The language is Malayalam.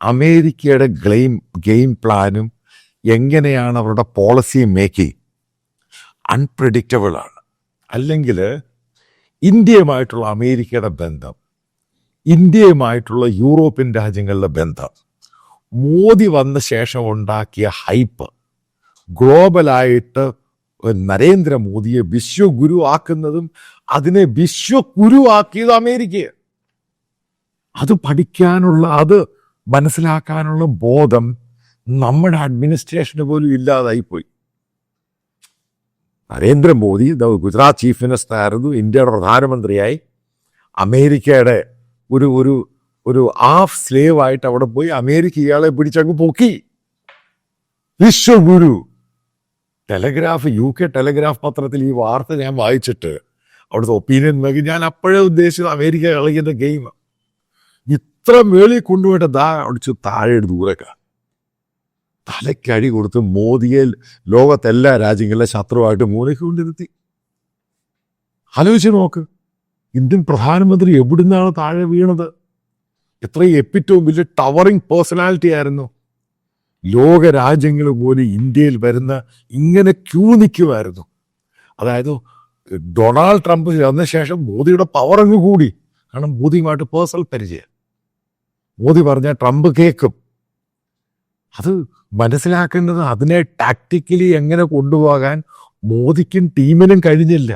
അമേരിക്കയുടെ ഗ്ലെയിം ഗെയിം പ്ലാനും എങ്ങനെയാണ് അവരുടെ പോളിസി മേക്കിംഗ് അൺപ്രഡിക്റ്റബിൾ ആണ്. അല്ലെങ്കിൽ ഇന്ത്യയുമായിട്ടുള്ള അമേരിക്കയുടെ ബന്ധം ഇന്ത്യയുമായിട്ടുള്ള യൂറോപ്യൻ രാജ്യങ്ങളിലെ ബന്ധം മോദി വന്ന ശേഷം ഉണ്ടാക്കിയ ഹൈപ്പ് ഗ്ലോബലായിട്ട് നരേന്ദ്രമോദിയെ വിശ്വഗുരു ആക്കുന്നതും അതിനെ വിശ്വഗുരു ആക്കിയത് അമേരിക്കയെ അത് പഠിക്കാനുള്ള അത് മനസ്സിലാക്കാനുള്ള ബോധം നമ്മുടെ അഡ്മിനിസ്ട്രേഷന് പോലും ഇല്ലാതായിപ്പോയി. നരേന്ദ്രമോദി ഗുജറാത്ത് ചീഫ് മിനിസ്റ്റർ ആയിരുന്നു ഇന്ത്യയുടെ പ്രധാനമന്ത്രിയായി. അമേരിക്കയുടെ ഒരു ഒരു ഒരു ഹാഫ് സ്ലേവ് ആയിട്ട് അവിടെ പോയി അമേരിക്ക ഇയാളെ പിടിച്ചങ്ങ് പൊക്കി. വിശ്വഗുരു. ടെലഗ്രാഫ് യു കെ ടെലഗ്രാഫ് പത്രത്തിൽ ഈ വാർത്ത ഞാൻ വായിച്ചിട്ട് അവിടുത്തെ ഒപ്പീനിയൻ നോക്കി ഞാൻ അപ്പോഴേ ഉദ്ദേശിച്ചത് അമേരിക്ക കളിക്കുന്ന ഗെയിം ഇത്ര മേളിൽ കൊണ്ടുപോയിട്ട് ദാ അടിച്ച് താഴെ ദൂരക്ക തലക്കടി കൊടുത്ത് മോദിയെ ലോകത്തെല്ലാ രാജ്യങ്ങളിലെ ശത്രുവായിട്ട് മോദിക്ക് കൊണ്ടിരുത്തി ആലോചിച്ച് നോക്ക്. ഇന്ത്യൻ പ്രധാനമന്ത്രി എവിടുന്നാണ് താഴെ വീണത്? എത്രയും എപ്പിറ്റവും വലിയ ടവറിങ് പേഴ്സണാലിറ്റി ആയിരുന്നു. ലോക രാജ്യങ്ങൾ പോലും ഇന്ത്യയിൽ വരുന്ന ഇങ്ങനെ ക്യൂ നിൽക്കുമായിരുന്നു. അതായത് ഡൊണാൾഡ് ട്രംപ് വന്ന ശേഷം മോദിയുടെ പവർ അങ്ങ് കൂടി. കാരണം മോദിയുമായിട്ട് പേഴ്സണൽ പരിചയം. മോദി പറഞ്ഞ ട്രംപ് കേൾക്കും അത് മനസ്സിലാക്കേണ്ടത് അതിനെ ടാക്ടിക്കലി എങ്ങനെ കൊണ്ടുപോകാൻ മോദിക്കും ടീമിനും കഴിഞ്ഞില്ല.